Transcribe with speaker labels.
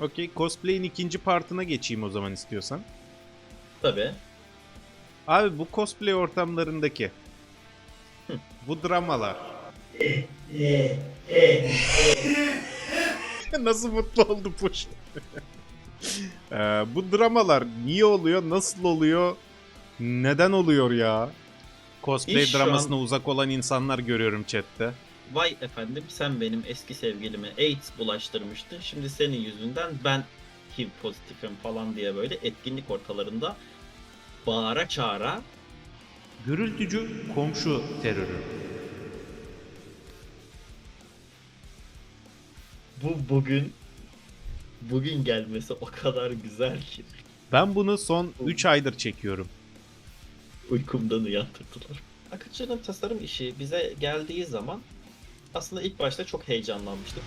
Speaker 1: Okey cosplay'in ikinci partına geçeyim o zaman istiyorsan.
Speaker 2: Tabii.
Speaker 1: Abi bu cosplay ortamlarındaki bu dramalar Nasıl mutlu oldu Push. Ee, bu dramalar niye oluyor, nasıl oluyor, neden oluyor ya? Cosplay
Speaker 2: İş
Speaker 1: dramasına
Speaker 2: an-
Speaker 1: uzak olan insanlar görüyorum chatte.
Speaker 2: Vay efendim sen benim eski sevgilime AIDS bulaştırmıştın. Şimdi senin yüzünden ben HIV pozitifim falan diye böyle etkinlik ortalarında bağıra çağıra
Speaker 1: Gürültücü komşu terörü.
Speaker 2: bu bugün bugün gelmesi o kadar güzel ki
Speaker 1: Ben bunu son 3 aydır çekiyorum.
Speaker 2: uykumdan uyandırdılar. Akıncı'nın tasarım işi bize geldiği zaman aslında ilk başta çok heyecanlanmıştık.